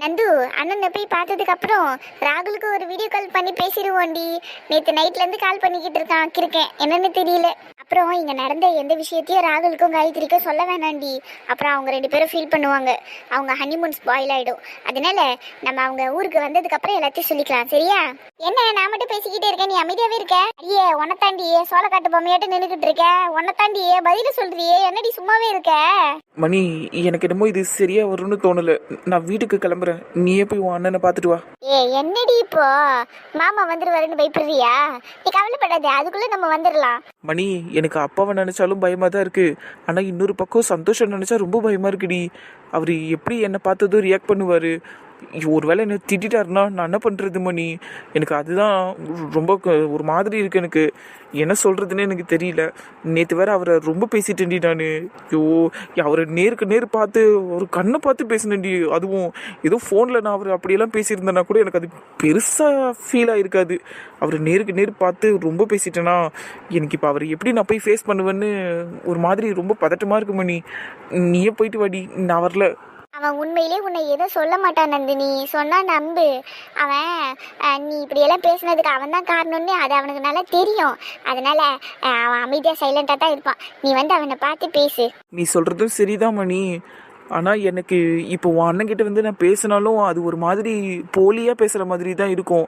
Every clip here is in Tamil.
நந்து அண்ணனை போய் பார்த்ததுக்கு அப்புறம் ராகுலுக்கு ஒரு வீடியோ கால் பண்ணி பேசிடுவோண்டி நேற்று நைட்ல இருந்து கால் பண்ணிக்கிட்டு இருக்கான் இருக்கேன் என்னன்னு தெரியல. அப்புறம் இங்க நடந்த எந்த விஷயத்தையும் ராகுலுக்கும் காயத்ரிக்கும் சொல்ல வேணாண்டி. அப்புறம் அவங்க ரெண்டு பேரும் ஃபீல் பண்ணுவாங்க. அவங்க ஹனிமூன் ஸ்பாயில் ஆயிடும். அதனால நம்ம அவங்க ஊருக்கு வந்ததுக்கு அப்புறம் எல்லாத்தையும் சொல்லிக்கலாம். சரியா? என்ன நான் மட்டும் பேசிக்கிட்டே இருக்கேன். நீ அமைதியாவே இருக்க. அடியே உனத்தாண்டியே சோளக்காட்டு பொம்மையாட்டு நின்றுக்கிட்டு இருக்க? உனத்தாண்டியே பதில சொல்றியே? என்னடி சும்மாவே இருக்க? மணி எனக்கு என்னமோ இது சரியா வரும்னு தோணல. நான் வீட்டுக்கு கிளம்புறேன். நீயே போய் உன் அண்ணனை பார்த்துட்டு வா. ஏ என்னடி இப்போ? மாமா வந்துருவாருன்னு பயப்படுறியா? நீ கவலைப்படாத அதுக்குள்ள நம்ம வந்துடலாம் மணி எனக்கு அப்பாவை நினச்சாலும் பயமாக தான் இருக்குது ஆனால் இன்னொரு பக்கம் சந்தோஷம் நினச்சா ரொம்ப பயமாக இருக்குடி. அவர் எப்படி என்னை பார்த்ததும் ரியாக்ட் பண்ணுவார். ஒரு வேளை என்ன திட்டாருன்னா நான் என்ன பண்ணுறது மணி? எனக்கு அதுதான் ரொம்ப ஒரு மாதிரி இருக்கு எனக்கு. என்ன சொல்கிறதுனே எனக்கு தெரியல. நேற்று வேற அவரை ரொம்ப பேசிட்டேன்டி நான். ஐயோ அவரை நேருக்கு நேர் பார்த்து ஒரு கண்ணை பார்த்து பேசினேன்டி அதுவும். ஏதோ ஃபோனில் நான் அவர் அப்படியெல்லாம் பேசியிருந்தேன்னா கூட எனக்கு அது பெருசாக ஃபீல் ஆகிருக்காது அவர் நேருக்கு நேர் பார்த்து ரொம்ப பேசிட்டேன்னா எனக்கு இப்போ அவர் எப்படி நான் போய் ஃபேஸ் பண்ணுவேன்னு ஒரு மாதிரி ரொம்ப பதட்டமாக இருக்கு மணி. நீயே போயிட்டு வாடி. நான் வரல. அவன் உண்மையிலே உன்னை எதுவும் சொல்ல மாட்டான் நந்தினி. சொன்னா நம்பு. அவன் நீ இப்படியெல்லாம் பேசுனதுக்கு அவன் தான் காரணம்னு அது அவனுக்கு நல்லா தெரியும். அதனால அவன் அமைதியாக சைலண்டாக தான் இருப்பான். நீ வந்து அவனை பார்த்து பேசு. நீ சொல்கிறதும் சரிதான் மணி. ஆனால் எனக்கு இப்போ உன் அண்ணன்கிட்ட வந்து நான் பேசினாலும் அது ஒரு மாதிரி போலியாக பேசுகிற மாதிரி தான் இருக்கும்.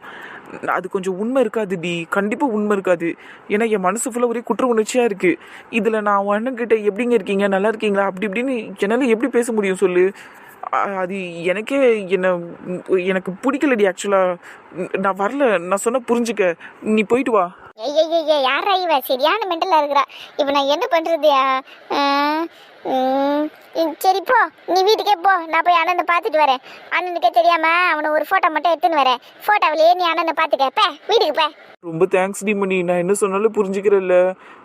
அது கொஞ்சம் உண்மை இருக்காது டி. கண்டிப்பாக உண்மை இருக்காது. ஏன்னா என் மனசு ஃபுல்லாக ஒரே குற்ற உணர்ச்சியாக இருக்குது இதில் நான் அண்ணன்கிட்ட எப்படிங்க இருக்கீங்க? நல்லா இருக்கீங்களா? அப்படி இப்படின்னு என்னால் எப்படி பேச முடியும் சொல்லு? அது எனக்கே என்ன எனக்கு பிடிக்கலடி ஆக்சுவலாக நான் வரல. நான் சொன்ன புரிஞ்சுக்க. நீ போயிட்டு வா. ஏய் யாரா இவ? சரியான மெண்டலாக இருக்கிறா. இப்போ நான் என்ன பண்ணுறது சரி போ. நீ வீட்டுக்கே போ. நான் போய் அண்ணனை பார்த்துட்டு வரேன். அண்ணனுக்கே தெரியாம அவனை ஒரு ஃபோட்டோ மட்டும் எடுத்துன்னு வரேன். ஃபோட்டோவிலேயே நீ அண்ணனை பார்த்துக்க. பே வீட்டுக்கு பே. ரொம்ப தேங்க்ஸ் டி மணி. நான் என்ன சொன்னாலும் புரிஞ்சுக்கிறல்ல.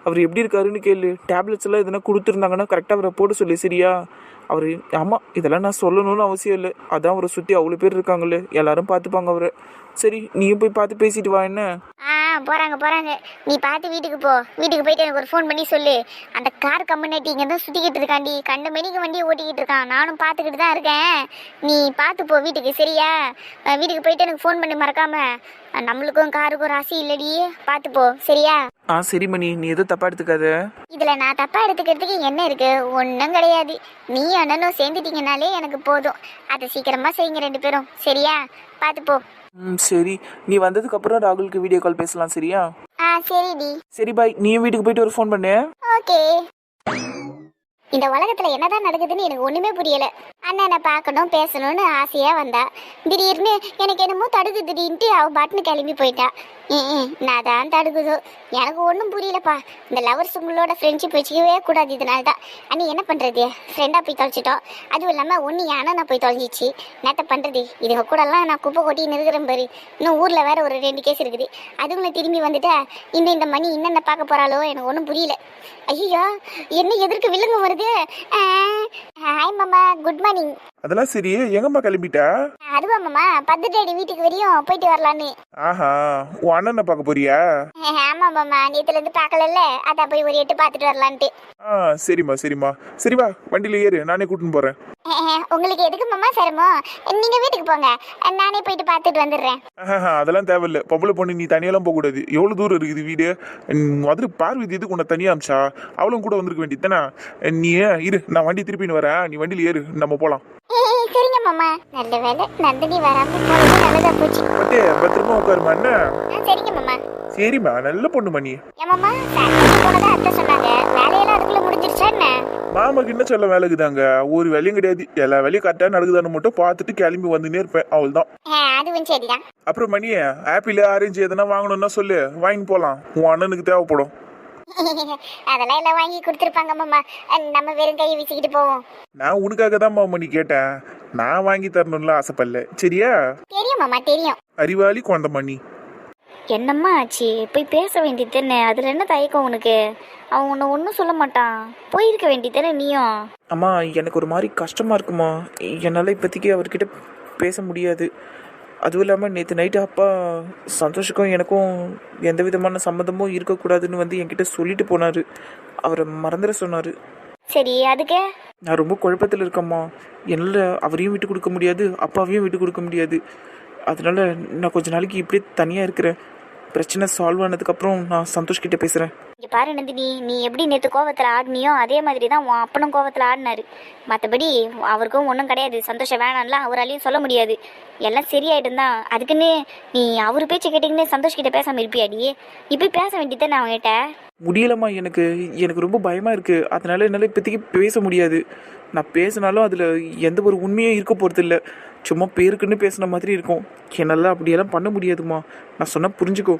அவர் எப்படி இருக்காருன்னு கேளு. டேப்லெட்ஸ் எல்லாம் எதனா கொடுத்துருந்தாங்கன்னா கரெக்டாக அவரை போட சொல்லு சரியா? அவர் ஆமாம் இதெல்லாம் நான் சொல்லணும்னு அவசியம் இல்லை. அதான் அவரை சுற்றி அவ்வளோ பேர் இருக்காங்களே எல்லாரும் பார்த்துப்பாங்க அவரை. சரி நீயும் போய் பார்த்து பேசிட்டு வா என்ன? ஆ போறாங்க போறாங்க. நீ பார்த்து வீட்டுக்கு போ. வீட்டுக்கு போயிட்டு எனக்கு ஒரு ஃபோன் பண்ணி சொல்லு. அந்த கார் கம்பெனி இங்கே தான் சுத்திக்கிட்டு இருக்காண்டி. கண்ட மணிக்கு வண்டியை ஓட்டிக்கிட்டு இருக்கான். நானும் பார்த்துக்கிட்டு தான் இருக்கேன். நீ பார்த்து போ வீட்டுக்கு சரியா? வீட்டுக்கு போயிட்டு எனக்கு ஃபோன் பண்ணி மறக்காம. நம்மளுக்கும் காருக்கும் ராசி இல்லடி. பார்த்து போ சரியா? ஆ சரி மணி. நீ எதுவும் தப்பா எடுத்துக்காத. இதுல நான் தப்பா எடுத்துக்கிறதுக்கு என்ன இருக்கு? ஒன்றும் கிடையாது. நீ அண்ணனும் சேர்ந்துட்டீங்கனாலே எனக்கு போதும். அதை சீக்கிரமா செய்யுங்க ரெண்டு பேரும். சரியா? பார்த்து போ. ம் சரி. நீ வந்ததுக்கு அப்புறம் ராகுலுக்கு வீடியோ கால் பேசலாம் சரியா? ஆ சரிடி. சரி பாய் நீயும் வீட்டுக்கு போயிட்டு ஒரு ஃபோன் பண்ணு. ஓகே. இந்த உலகத்துல என்னதான் நடக்குதுன்னு எனக்கு ஒண்ணுமே புரியல. அண்ணனை பார்க்கணும் பேசணும்னு ஆசையா வந்தா. திடீர்னு எனக்கு என்னமோ தடுக்குதுடின்ட்டு அவ பாட்டுன்னு கிளம்பி போயிட்டா. நான் தான் தடுக்குதோ? எனக்கு ஒன்றும் புரியலப்பா. இந்த லவர்ஸ் உங்களோட ஃப்ரெண்ட்ஷிப் வச்சுக்கவே கூடாது இதனால தான். அண்ணி என்ன பண்றது? ஃப்ரெண்டா போய் தொலைச்சிட்டோம். அதுவும் இல்லாம ஒன்று யானை நான் போய் தொலைஞ்சிச்சு. நேத்த பண்றது? இதுங்க கூடலாம் நான் குப்பை கொட்டி நிறுக்கிறேன் பாரு. இன்னும் ஊர்ல வேற ஒரு ரெண்டு கேஸ் இருக்குது. அதுங்களை திரும்பி வந்துட்டா இந்த இந்த மணி என்னென்ன பார்க்க போறாளோ எனக்கு ஒன்றும் புரியல. ஐயோ என்ன எதிர்க்கு வில்லங்க வருது. ஹாய் மாமா குட் மார்னிங் அதெல்லாம் சரி. எங்கம்மா கிளம்பிட்ட? அதுவா மாமா பத்து டேடி வீட்டுக்கு வரையும் போயிட்டு வரலான்னு. ஆஹா உன் அண்ணனை பார்க்க போறியா? ஆமா மாமா நேத்துல இருந்து பார்க்கலல்ல. அதான் போய் ஒரு எட்டு பார்த்துட்டு வரலான்ட்டு. ஆ சரிம்மா சரிம்மா. சரி வா வண்டியில ஏறு. நானே கூட்டின்னு போறேன். உங்களுக்கு எதுக்கு மாமா சிரமம்? நீங்க வீட்டுக்கு போங்க. நானே போயிட்டு பார்த்துட்டு வந்துடுறேன். அதெல்லாம் தேவையில்ல. பொம்பளை பொண்ணு நீ தனியெல்லாம் போக கூடாது எவ்வளவு தூரம் இருக்குது வீடு? மாதிரி பார்வதி எதுக்கு உன்னை தனியா அமிச்சா? அவளும் கூட வந்திருக்க வேண்டியதானே நீ ஏன் இரு நான் வண்டி திருப்பின்னு வரேன். நீ வண்டியில ஏறு நம்ம போலாம். ஏய், சரிங்க மாமா. நல்ல வேலை நந்தினி வராம போனது நல்லதா போச்சு. பட்டே பத்திரமா உட்காருமா என்ன? ஆ, சரிங்க மாமா. சரிம்மா நல்ல பொண்ணுமா நீ ஏன் மாமா சாயங்காலம் போனதா அத்தை சொன்னாங்க. வேலையெல்லாம் அதுக்குள்ள முடிஞ்சிருச்சா என்ன? மாமாக்கு என்ன சொல்ல வேலைக்குதாங்க ஒரு வேலையும் கிடையாது. எல்லா வேலையும் கரெக்டாக நடக்குதான்னு மட்டும் பார்த்துட்டு கிளம்பி வந்துனே இருப்பேன். அவ்வளவுதான். ஆ, அதுவும் சரிதான். அப்புறம் மணி ஆப்பிள் ஆரஞ்சு எதனா வாங்கணும்னா சொல்லு. வாங்கி போலாம். உன் அண்ணனுக்கு தேவைப்படும். அதெல்லாம் எல்லாம் வாங்கி கொடுத்துருப்பாங்க மாமா. நம்ம வெறும் கையை வீசிக்கிட்டு போவோம். நான் உனக்காக தான் மணி கேட்டேன் நான் வாங்கி தரணும்ல ஆசைப்படல. சரியா? தெரியும் மாமா தெரியும். அறிவாளி குழந்த மணி என்னம்மா ஆச்சு? போய் பேச வேண்டியது தானே? அதில் என்ன தயக்கம் உனக்கு? அவன் உன்னை ஒன்றும் சொல்ல மாட்டான். போயிருக்க வேண்டியது தானே நீயும்? அம்மா எனக்கு ஒரு மாதிரி கஷ்டமாக இருக்குமா? என்னால் இப்போதைக்கு அவர்கிட்ட பேச முடியாது. அதுவும் இல்லாமல் நேற்று நைட்டு அப்பா சந்தோஷுக்கும் எனக்கும் எந்த விதமான சம்மந்தமும் இருக்கக்கூடாதுன்னு வந்து என்கிட்ட சொல்லிட்டு போனார். அவரை மறந்துட சொன்னார். சரி அதுக்கே? நான் ரொம்ப குழப்பத்தில் இருக்கேம்மா. என்னால் அவரையும் விட்டு கொடுக்க முடியாது அப்பாவையும் விட்டு கொடுக்க முடியாது. அதனால நான் கொஞ்ச நாளைக்கு இப்படியே தனியாக இருக்கிறேன். பிரச்சனை சால்வ் ஆனதுக்கப்புறம் நான் சந்தோஷ் கிட்ட பேசுகிறேன் இங்கே பாரு நந்தினி நீ எப்படி நேற்று கோவத்தில் ஆடினியோ அதே மாதிரி தான் உன் அப்பனும் கோவத்தில் ஆடினாரு. மற்றபடி அவருக்கும் ஒன்றும் கிடையாது. சந்தோஷம் வேணாம்லாம் அவராலையும் சொல்ல முடியாது. எல்லாம் சரியாயிடும் தான் அதுக்குன்னு நீ அவர் பேச்சு கேட்டிங்கன்னு சந்தோஷ் கிட்ட பேசாமல் இருப்பியாடி இப்போ பேச வேண்டியது அவன்கிட்ட முடியலம்மா எனக்கு எனக்கு ரொம்ப பயமாக இருக்குது அதனால என்னால் இப்போதைக்கு பேச முடியாது. நான் பேசினாலும் அதில் எந்த ஒரு உண்மையும் இருக்க போகிறது இல்லை சும்மா பேருக்குன்னு பேசின மாதிரி இருக்கும். என்னால் அப்படியெல்லாம் பண்ண முடியாதும்மா. நான் சொன்னால் புரிஞ்சுக்கோ.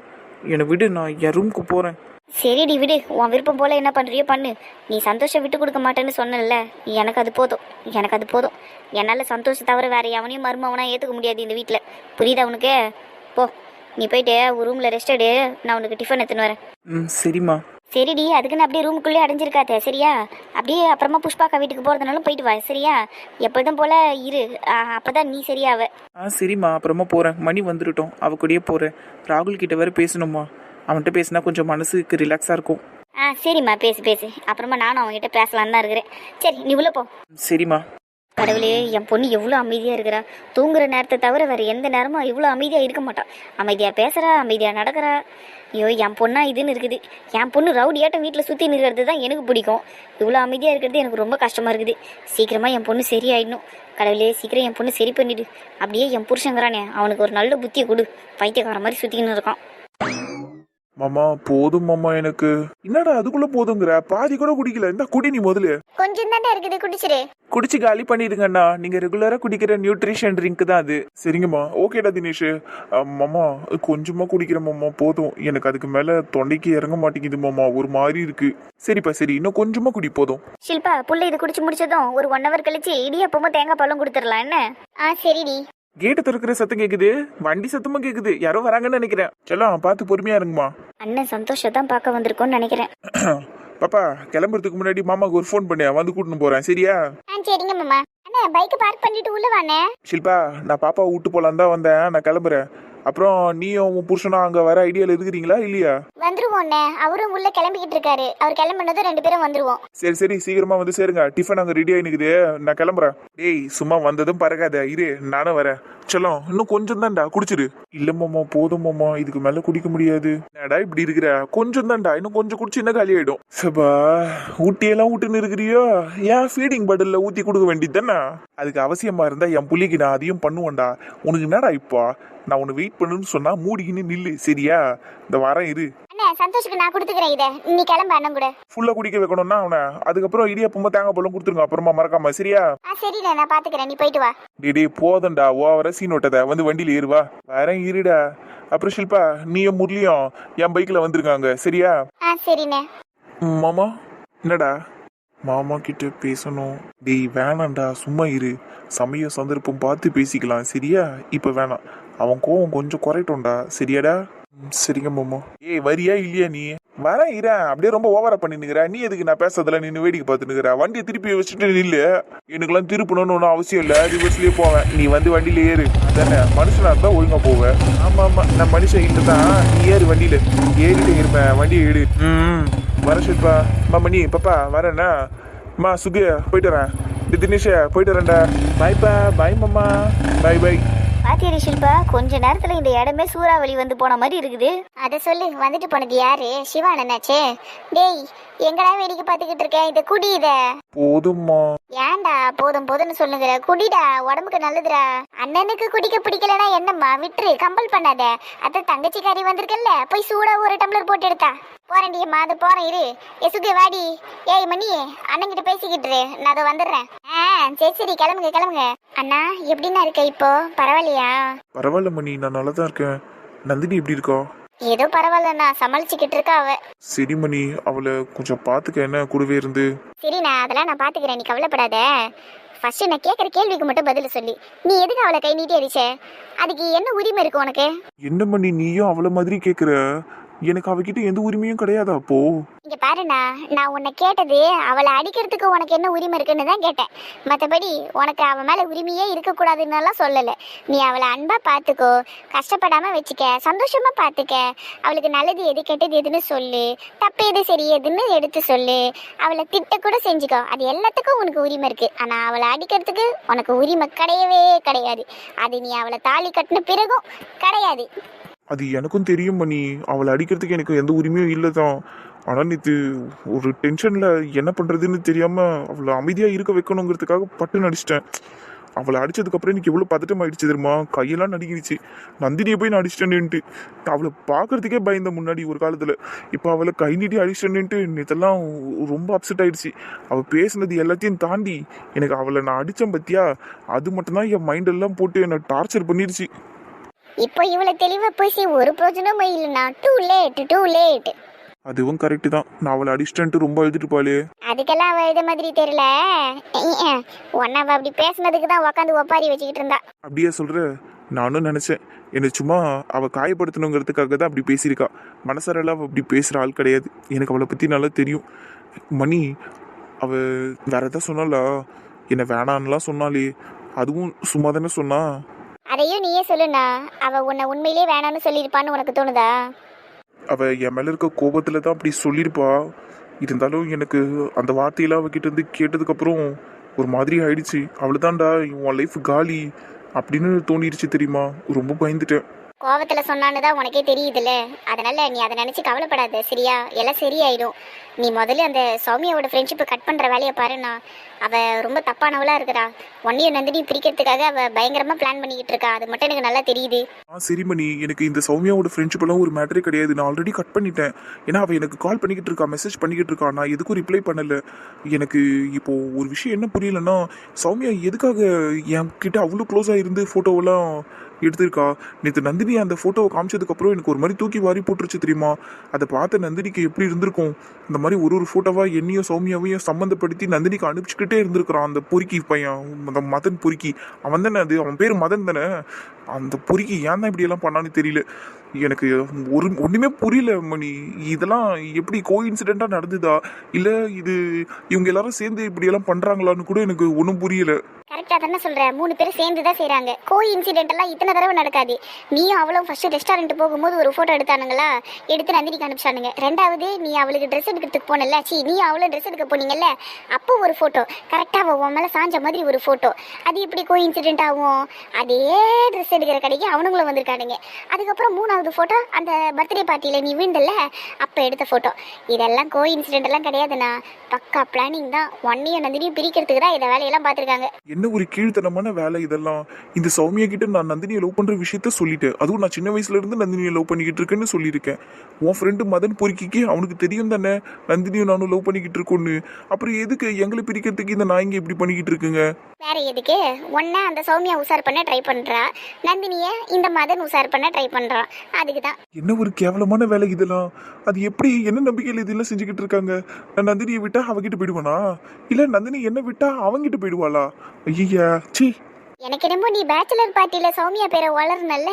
என்னை விடு நான் என் ரூமுக்கு போகிறேன் சரிடி விடு உன் விருப்பம் போல என்ன பண்ணுறியோ பண்ணு. நீ சந்தோஷம் விட்டு கொடுக்க மாட்டேன்னு சொன்னல எனக்கு அது போதும் எனக்கு அது போதும். என்னால் சந்தோஷம் தவிர வேற எவனையும் மருமவனா ஏற்றுக்க முடியாது இந்த வீட்டில் புரியுதா உனக்கு? போ நீ போயிட்டு ஒரு ரூமில் ரெஸ்ட் எடு நான் உனக்கு டிஃபன் எடுத்துன்னு வரேன். ம் சரிம்மா. சரிடி அதுக்குன்னு அப்படியே ரூமுக்குள்ளே அடைஞ்சிருக்காத சரியா? அப்படியே அப்புறமா புஷ்பாக்கா வீட்டுக்கு போகிறதுனாலும் போயிட்டு வா சரியா? எப்போதும் போல இரு அப்போ தான் நீ சரியாவ. ஆ சரிம்மா அப்புறமா போகிறேன் மணி வந்துருட்டோம் அவ கூடயே போகிறேன் ராகுல் கிட்ட வேற பேசணுமா? அவன்கிட்ட பேசினா கொஞ்சம் மனசுக்கு ரிலாக்ஸாக இருக்கும். ஆ சரிம்மா பேசு பேசு. அப்புறமா நானும் அவங்ககிட்ட பேசலான்னு தான் இருக்கிறேன். சரி நீ உள்ள போ. சரிம்மா. கடவுளே என் பொண்ணு எவ்வளோ அமைதியாக இருக்கிறா. தூங்குற நேரத்தை தவிர வேறு எந்த நேரமும் இவ்வளோ அமைதியாக இருக்க மாட்டான் அமைதியாக பேசுகிறா அமைதியாக நடக்கிறா. ஐயோ என் பொண்ணா இதுன்னு இருக்குது. என் பொண்ணு ரவுடியாட்டம் வீட்டில் சுற்றி நிற்கிறது தான் எனக்கு பிடிக்கும். இவ்வளோ அமைதியாக இருக்கிறது எனக்கு ரொம்ப கஷ்டமாக இருக்குது. சீக்கிரமாக என் பொண்ணு சரியாயிடணும். கடவுளே சீக்கிரம் என் பொண்ணு சரி பண்ணிடு. அப்படியே என் புருஷங்கிறானே அவனுக்கு ஒரு நல்ல புத்தியை கொடு. பைத்தியக்கார மாதிரி சுற்றிக்கின்னு இருக்கான். மாமா போதும் மாமா எனக்கு. என்னடா அதுக்குள்ள போதுங்கிற? பாதி கூட குடிக்கல. இந்த குடி நீ முதல்ல. கொஞ்சம் தாண்டா இருக்குது குடிச்சிரு. குடிச்சு காலி பண்ணிடுங்கண்ணா. நீங்கள் ரெகுலராக குடிக்கிற நியூட்ரிஷன் ட்ரிங்க் தான் அது. சரிங்கம்மா. ஓகேடா தினேஷ். மாமா கொஞ்சமா குடிக்கிறேன் மாமா. போதும். எனக்கு அதுக்கு மேல தொண்டைக்கு இறங்க மாட்டேங்குது மாமா. ஒரு மாதிரி இருக்கு. சரிப்பா சரி. இன்னும் கொஞ்சமா குடி போதும். ஷில்பா புள்ள இது குடிச்சு முடிச்சதும் ஒரு ஒன் ஹவர் கழிச்சு இடியப்பமும் தேங்காய் பாலும் கொடுத்துடலாம் என்ன? ஆ சரிடி. கேட்டை திறக்கிற சத்தம் கேட்குது வண்டி சத்தமும் கேட்குது யாரோ வராங்கன்னு நினைக்கிறேன். செல்லம் பார்த்து பொறுமையா இருங்கம்மா. அண்ணன் சந்தோஷம் பார்க்க வந்திருக்கோன்னு நினைக்கிறேன். பாப்பா கிளம்புறதுக்கு முன்னாடி மாமாக்கு ஒரு ஃபோன் பண்ணேன் வந்து கூட்டின்னு போறேன். சரியா? ஆ சரிங்க மாமா. அண்ணா பைக்கை பார்க் பண்ணிட்டு உள்ள வாண்ணே. ஷில்பா நான் பாப்பா விட்டு போலாம் தான் வந்தேன். நான் கிளம்புறேன். அப்புறம் நீயும் உன் புருஷனும் அங்க வர ஐடியால இருக்கிறீங்களா இல்லையா? வந்துருவோண்ணே அவரும் உள்ள கிளம்பிக்கிட்டு இருக்காரு. அவர் கிளம்பினதும் ரெண்டு பேரும் வந்துருவோம். சரி சரி. சீக்கிரமா வந்து சேருங்க. டிஃபன் அங்க ரெடி ஆயினுக்குது. நான் கிளம்புறேன். டேய் சும்மா வந்ததும் பறக்காத. இரு நானும் வரேன். செல்லம் இன்னும் கொஞ்சம் தான்டா. குடிச்சிரு. இல்ல மாமா போதும் மாமா. இதுக்கு மேல குடிக்க முடியாது. என்னடா இப்படி இருக்கிற? கொஞ்சம் தான்டா. இன்னும் கொஞ்சம் குடிச்சு என்ன காலி ஆயிடும். சபா ஊட்டியெல்லாம் ஊட்டுன்னு இருக்கிறியோ? ஏன் ஃபீடிங் பாட்டில்ல ஊத்தி கொடுக்க வேண்டியது தானே? அதுக்கு அவசியமா இருந்தா என் புள்ளிக்கு நான் அதையும் பண்ணுவேன்டா உனக்கு என்னடா இப்போ? நான் உன்னை வெயிட் பண்ணுன்னு சொன்னா மூடிக்கின்னு நில்லு. சரியா? இந்த வாரம் இரு. சந்தோஷுக்கு நான் கொடுத்துக்கிறேன் இதை. நீ கிளம்பு அண்ணன் கூட. ஃபுல்லா குடிக்க வைக்கணும்னா அவனை. அதுக்கப்புறம் இடியாப்பமா தேங்காய் பழம் கொடுத்துருங்க. அப்புறமா மறக்காம சரியா? சரிண்ணே நான் பாத்துக்கிறேன். நீ போயிட்டு வா. டேய் டேய் போதண்டா ஓவர சீன் ஓட்டத வந்து வண்டியில ஏறுவா வரேன் இருடா. அப்புறம் ஷில்பா நீயும் முரளியும் என் பைக்ல வந்திருக்காங்க. சரியா? சரிண்ணே. மாமா என்னடா? மாமா கிட்ட பேசணும். டேய் வேணாம்டா. சும்மா இரு. சமய சந்தர்ப்பம் பார்த்து பேசிக்கலாம். சரியா? இப்ப வேணாம். அவன் கோவம் கொஞ்சம் குறையட்டும்டா. சரியாடா? ம், சரிங்க மாமா. ஏய் வரியா இல்லையா நீ? வரேன் இரேன் அப்படியே ரொம்ப ஓவரா பண்ணினுக்கிற. நீ எதுக்கு நான் பேசுறதுல நின்று வேடிக்கை பார்த்துனுக்கிற? வண்டியை திருப்பி வச்சுட்டு நில்லு. எனக்குலாம் திருப்பணும்னு ஒன்றும் அவசியம் இல்லை. ரிவர்ஸ்லயே போவேன். நீ வந்து வண்டியில ஏறு. அதானே? மனுஷனா இருந்தா ஒழுங்கா போவேன் ஆமா ஆமா. நான் மனுஷன் இல்லை தான். நீ ஏறு வண்டியில. ஏறிட்டு இருப்பேன். வண்டியை ஏடு ம். வர ஷில்பா. மாமா நீ பாப்பா வரேண்ணா அம்மா சுகு போயிட்டு வரேன். தினேஷ போயிட்டு வரேன்டா. பாய்ப்பா பாய் மாமா. பாய் பாய் பாத்தியடி ஷில்பா கொஞ்ச நேரத்துல இந்த இடமே சூறாவளி வந்து போன மாதிரி இருக்குது. அதை சொல்லு வந்துட்டு போனது யாரு? சிவா அண்ணனாச்சே. டேய் எங்கடா வேடிக்கை பார்த்துக்கிட்டு இருக்கேன் இதை குடி இத. போதும்மா. ஏன்டா போதும் போதும்னு சொல்லுங்கிற குடிடா உடம்புக்கு நல்லதுடா. அண்ணனுக்கு குடிக்க பிடிக்கலனா என்னம்மா? விட்டுரு கம்பல் பண்ணாத. அத தங்கச்சிக்காரி வந்திருக்கல்ல போய் சூடா ஒரு டம்ளர் போட்டு எடுத்தா. போறேன்டி அம்மா அது போறேன் இரு. எசுக்கு வாடி. ஏய் மணி அண்ணன்கிட்ட பேசிக்கிட்டு இரு. நான் அதை வந்துடுறேன். ஆ சரி சரி கிளம்புங்க கிளம்புங்க. அண்ணா எப்படிண்ணா இருக்க இப்போ? பரவாயில்லையா? பரவாயில்ல மணி நான் நல்லா தான் இருக்கேன். நந்தினி எப்படி இருக்கா? ஏதோ பரவாயில்லண்ணா சமாளிச்சுக்கிட்டு இருக்கா அவ. சரி மணி அவளை கொஞ்சம் பார்த்துக்க என்ன கூடவே இருந்து. சரிண்ணா அதெல்லாம் நான் பாத்துக்கிறேன் நீ கவலைப்படாத. ஃபர்ஸ்ட் நான் கேட்குற கேள்விக்கு மட்டும் பதில் சொல்லி. நீ எதுக்கு அவளை கை நீட்டி அடிச்ச அதுக்கு என்ன உரிமை இருக்கு உனக்கு? என்ன மணி நீயும் அவளை மாதிரி கேட்குற எனக்கு அவகிட்ட எந்த உரிமையும் கிடையாது அப்போ. இங்க பாருண்ணா நான் உன்னை கேட்டது அவளை அடிக்கிறதுக்கு உனக்கு என்ன உரிமை இருக்குன்னு தான் கேட்டேன். மற்றபடி உனக்கு அவ மேல உரிமையே இருக்கக்கூடாதுன்னெல்லாம் சொல்லலை. நீ அவளை அன்பா பார்த்துக்கோ கஷ்டப்படாம வச்சுக்க சந்தோஷமா பார்த்துக்க அவளுக்கு நல்லது எது கெட்டது எதுன்னு சொல்லு. தப்பு எது சரி எதுன்னு எடுத்து சொல்லு. அவளை திட்ட கூட செஞ்சுக்கோ. அது எல்லாத்துக்கும் உனக்கு உரிமை இருக்கு. ஆனா அவளை அடிக்கிறதுக்கு உனக்கு உரிமை கிடையவே கிடையாது. அது நீ அவளை தாலி கட்டின பிறகும் கிடையாது. அது எனக்கும் தெரியும் மணி. அவளை அடிக்கிறதுக்கு எனக்கு எந்த உரிமையும் இல்லை தான். ஆனால் நேற்று ஒரு டென்ஷனில் என்ன பண்ணுறதுன்னு தெரியாமல் அவளை அமைதியாக இருக்க வைக்கணுங்கிறதுக்காக பட்டு நடிச்சிட்டேன். அவளை அடிச்சதுக்கப்புறம் எனக்கு எவ்வளோ பதட்டம் ஆயிடுச்சு தெரியுமா? கையெல்லாம் நடுங்கிடுச்சு. நந்தினியை போய் நான் அடிச்சிட்டேன்ட்டு அவளை பார்க்கறதுக்கே பயந்த முன்னாடி ஒரு காலத்தில். இப்போ அவளை கை நீட்டி அடிச்சிட்டேன்னுட்டு நேற்றெல்லாம் ரொம்ப அப்செட் ஆகிடுச்சு அவள் பேசுனது எல்லாத்தையும் தாண்டி எனக்கு அவளை நான் அடித்தேன் பற்றியா அது மட்டும்தான் என் மைண்டெல்லாம் போட்டு என்னை டார்ச்சர் பண்ணிடுச்சு. இப்போ இவ்வளவு தெளிவா பேசி ஒரு பிரோஜனமும் இல்லைண்ணா. டூ லேட் டூ லேட் அதுவும் கரெக்டு தான். நான் அவளை அடிச்சிட்டேன்ட்டு ரொம்ப எழுதிட்டு பாளே அதுக்கெல்லாம் அவ எழுத மாதிரி தெரியல. ஒன்னா அவ அப்படி பேசுனதுக்கு தான் உக்காந்து ஒப்பாரி வச்சுக்கிட்டு இருந்தா. அப்படியே சொல்ற? நானும் நினைச்சேன். என்னை சும்மா அவ காயப்படுத்தணுங்கிறதுக்காக தான் அப்படி பேசியிருக்கா. மனசாரெல்லாம் அவ அப்படி பேசுற ஆள் கிடையாது. எனக்கு அவளை பத்தி நல்லா தெரியும். மணி அவ வேற எதாவது சொன்னாலா என்னை வேணான்னுலாம் சொன்னாலே அதுவும் சும்மா தானே சொன்னா? அதையும் நீயே சொல்லுண்ணா. அவ உன்னை உண்மையிலேயே வேணாம்னு சொல்லியிருப்பான்னு உனக்கு தோணுதா? அவ என் மேல இருக்க கோபத்துல தான் அப்படி சொல்லியிருப்பா. இருந்தாலும் எனக்கு அந்த வார்த்தையெல்லாம் அவகிட்ட இருந்து கேட்டதுக்கப்புறம் ஒரு மாதிரி ஆயிடுச்சு. அவ்வளோதான்டா உன் லைஃப் காலி அப்படின்னு தோணிடுச்சு தெரியுமா? ரொம்ப பயந்துட்டேன். கோவத்தில் சொன்னான்னு தான் உனக்கே தெரியுதுல்ல? அதனால் நீ அதை நினச்சி கவலைப்படாத சரியா? எல்லாம் சரியாயிடும். நீ முதல்ல அந்த சௌமியாவோட ஃப்ரெண்ட்ஷிப்பை கட் பண்ணுற வேலையை பாருண்ணா. அவள் ரொம்ப தப்பானவளாக இருக்கிறா. ஒன்னையும் நந்தினி பிரிக்கிறதுக்காக அவள் பயங்கரமாக பிளான் பண்ணிக்கிட்டு இருக்கா. அது மட்டும் எனக்கு நல்லா தெரியுது. ஆ சரிமணி எனக்கு இந்த சௌமியாவோட ஃப்ரெண்ட்ஷிப்பெல்லாம் ஒரு மேட்டரே கிடையாது. நான் ஆல்ரெடி கட் பண்ணிட்டேன். ஏன்னா அவள் எனக்கு கால் பண்ணிக்கிட்டு இருக்கா மெசேஜ் பண்ணிக்கிட்டு இருக்கா. நான் எதுக்கும் ரிப்ளை பண்ணல. எனக்கு இப்போ ஒரு விஷயம் என்ன புரியலன்னா சௌமியா எதுக்காக என் கிட்ட அவ்வளோ க்ளோஸாக இருந்து ஃபோட்டோவெல்லாம் எடுத்திருக்கா நேற்று நந்தினி அந்த ஃபோட்டோவை காமிச்சதுக்கப்புறம் எனக்கு ஒரு மாதிரி தூக்கி வாரி போட்டுருச்சு தெரியுமா? அதை பார்த்த நந்தினிக்கு எப்படி இருந்திருக்கும்? இந்த மாதிரி ஒரு ஒரு ஃபோட்டோவாக என்னையும் சௌமியாவையும் சம்மந்தப்படுத்தி நந்தினிக்கு அனுப்பிச்சுக்கிட்டே இருந்திருக்கிறான் அந்த பொறுக்கி பையன். அந்த மதன் பொறுக்கி. அவன் தானே அது? அவன் பேர் மதன் தானே? அந்த பொறுக்கி ஏன் தான் இப்படியெல்லாம் பண்ணான்னு தெரியல. எனக்கு ஒரு ஒன்றுமே புரியல மணி. இதெல்லாம் எப்படி கோ இன்சிடெண்ட்டாக நடந்துதா? இல்லை இது இவங்க எல்லாரும் சேர்ந்து இப்படியெல்லாம் பண்ணுறாங்களான்னு கூட எனக்கு ஒன்றும் புரியல. கரெக்டாக தானே சொல்கிறேன் மூணு பேரும் சேர்ந்து தான் செய்கிறாங்க கோ இன்சிடென்ட் எல்லாம் இத்தனை தடவை நடக்காது. நீயும் அவளும் ஃபஸ்ட்டு ரெஸ்டாரண்ட் போகும்போது ஒரு ஃபோட்டோ எடுத்தானுங்களா? எடுத்து நந்தினிக்கு அனுப்பிச்சானுங்க. ரெண்டாவது நீ அவளுக்கு ட்ரெஸ் எடுக்கிறதுக்கு போனல சி நீ அவளும் ட்ரெஸ் எடுக்க போனீங்கல்ல? அப்போ ஒரு ஃபோட்டோ கரெக்டாக உன் மேலே சாஞ்ச மாதிரி ஒரு ஃபோட்டோ அது எப்படி கோ இன்சிடென்ட் ஆகும்? அதே ட்ரெஸ் எடுக்கிற கடைக்கு அவனுங்களும் வந்திருக்கானுங்க. அதுக்கப்புறம் மூணாவது ஃபோட்டோ அந்த பர்த்டே பார்ட்டியில் நீ விழுந்தல்ல? அப்போ எடுத்த ஃபோட்டோ இதெல்லாம் கோ இன்சிடென்ட் எல்லாம் கிடையாதுண்ணா. பக்கா பிளானிங் தான். ஒன்னையும் நந்தினியும் பிரிக்கிறதுக்கு தான் இதை வேலையெல்லாம் பார்த்துருக்காங்க. என்ன ஒரு கீழ்த்தனமான வேலை இதெல்லாம்? இந்த சௌமியா கிட்ட நான் நந்தினியை லவ் பண்ற விஷயத்த சொல்லிட்டேன். அதுவும் நான் சின்ன வயசுல இருந்து நந்தினியை லவ் பண்ணிக்கிட்டு இருக்கேன்னு சொல்லியிருக்கேன். உன் ஃப்ரெண்டு மதன் பொறுக்கிக்கு அவனுக்கு தெரியும் தானே? நந்தினியும் நானும் லவ் பண்ணிக்கிட்டு இருக்கோன்னு அப்புறம் எதுக்கு எங்களை பிரிக்கிறதுக்கு இந்த நாய்ங்க இப்படி பண்ணிக்கிட்டு இருக்குங்க? வேற எதுக்கு? ஒன்ன அந்த சௌமியா உசார் பண்ண ட்ரை பண்றா. நந்தினிய இந்த மதன் உசார் பண்ண ட்ரை பண்றான் அதுக்கு தான் என்ன ஒரு கேவலமான வேலை இதெல்லாம்? அது எப்படி? என்ன நம்பிக்கையில் இதெல்லாம் செஞ்சுக்கிட்டு இருக்காங்க? நான் நந்தினியை விட்டா அவகிட்ட போயிடுவானா? இல்ல நந்தினி என்ன விட்டா அவங்கிட்ட போயிடுவாளா? ஐயா ச்சீ எனக்கு என்னமோ நீ பேச்சுலர் பார்ட்டியில சௌமியா பேரை வளர்னல்ல.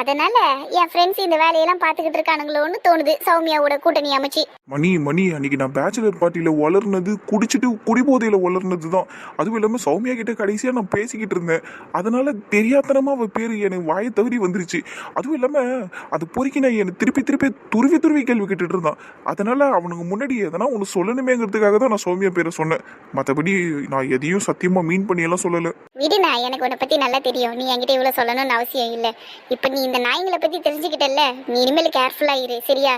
அதனால என் ஃப்ரெண்ட்ஸ் இந்த வேலையெல்லாம் பார்த்துக்கிட்டு இருக்கானுங்களோன்னு தோணுது. சௌமியாவோட கூட்டணி அமைச்சு. மணி மணி அன்னைக்கு நான் பேச்சுலர் பார்ட்டியில வளர்னது குடிச்சிட்டு குடிபோதையில வளர்னது தான் அதுவும் இல்லாம சௌமியா கிட்ட கடைசியா நான் பேசிக்கிட்டு இருந்தேன். அதனால தெரியாத்தனமா அவ பேரு எனக்கு வாயை தவறி வந்துருச்சு. அதுவும் இல்லாம அது பொறுக்கி நான் எனக்கு திருப்பி திருப்பி துருவி துருவி கேள்வி கேட்டுட்டு இருந்தான். அதனால அவனுக்கு முன்னாடி எதனா ஒன்று சொல்லணுமேங்கிறதுக்காக தான் நான் சௌமியா பேரை சொன்னேன். மற்றபடி நான் எதையும் சத்தியமா மீன் பண்ணி எல்லாம் சொல்லலை. விடுண்ணா எனக்கு உன்னை பத்தி நல்லா தெரியும். நீ என்கிட்ட இவ்வளவு சொல்லணும்னு அவசியம் இல்லை. இப்போ நீ இந்த நாய்ங்களை பத்தி தெரிஞ்சுக்கிட்டல்ல? நீ இனிமேல் கேர்ஃபுல்லா இரு சரியா?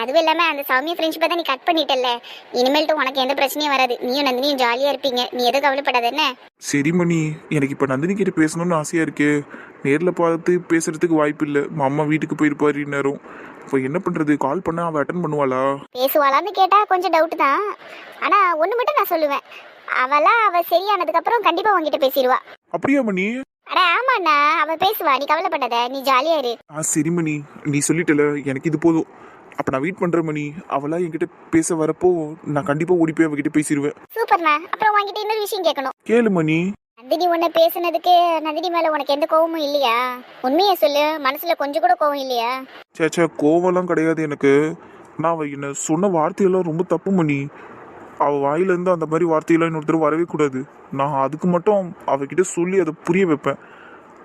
அதுவும் இல்லாம அந்த சௌமியா ஃப்ரெண்ட்ஷிப்பை தான் நீ கட் பண்ணிட்டல்ல. இனிமேல்ட்டு உனக்கு எந்த பிரச்சனையும் வராது. நீயும் நந்தினியும் ஜாலியா இருப்பீங்க. நீ எதுவும் கவலைப்படாத என்ன? சரி மணி. எனக்கு இப்போ நந்தினி கிட்ட பேசணும்னு ஆசையா இருக்கு. நேரில் பார்த்து பேசுறதுக்கு வாய்ப்பு இல்லை. மாமா வீட்டுக்கு போயிருப்பாரு இந்நேரம். இப்போ என்ன பண்றது? கால் பண்ண அவ அட்டன் பண்ணுவாளா? பேசுவாளான்னு கேட்டா கொஞ்சம் டவுட் தான். ஆனா ஒண்ணு மட்டும் நான் சொல்லுவேன். அவளா அவ சரியானதுக்கு அப்புறம் கண்டிப்பா உன்கிட்ட பேசிடுவா. அப்படியா மணி? அட ஆமாண்ணா. அவ பேசுவா. நீ கவலைப்படாத. நீ ஜாலியா இரு. ஆ சரி மணி. நீ சொல்லிட்டல. எனக்கு இது போதும். அப்போ நான் வெயிட் பண்ணுறேன் மணி. அவளா என்கிட்ட பேச வரப்போ நான் கண்டிப்பாக ஓடி போய் அவகிட்ட பேசிடுவேன் சூப்பர்ண்ணா. அப்புறம் உன்கிட்ட இன்னொரு விஷயம் கேட்கணும். கேளு மணி. நந்தினி உன்னை பேசுனதுக்கு நந்தினி மேல உனக்கு எந்த கோவமும் இல்லையா? உண்மையை சொல்லு. மனசுல கொஞ்சம் கூட கோவம் இல்லையா? சேச்சே கோவம்லாம் கிடையாது எனக்கு. நான் அவ என்ன சொன்ன வார்த்தையெல்லாம் ரொம்ப தப்பு பண்ணி அவள் வாயிலேருந்து அந்த மாதிரி வார்த்தையெல்லாம் இன்னொருத்தர் வரவே கூடாது. நான் அதுக்கு மட்டும் அவகிட்ட சொல்லி அதை புரிய வைப்பேன்.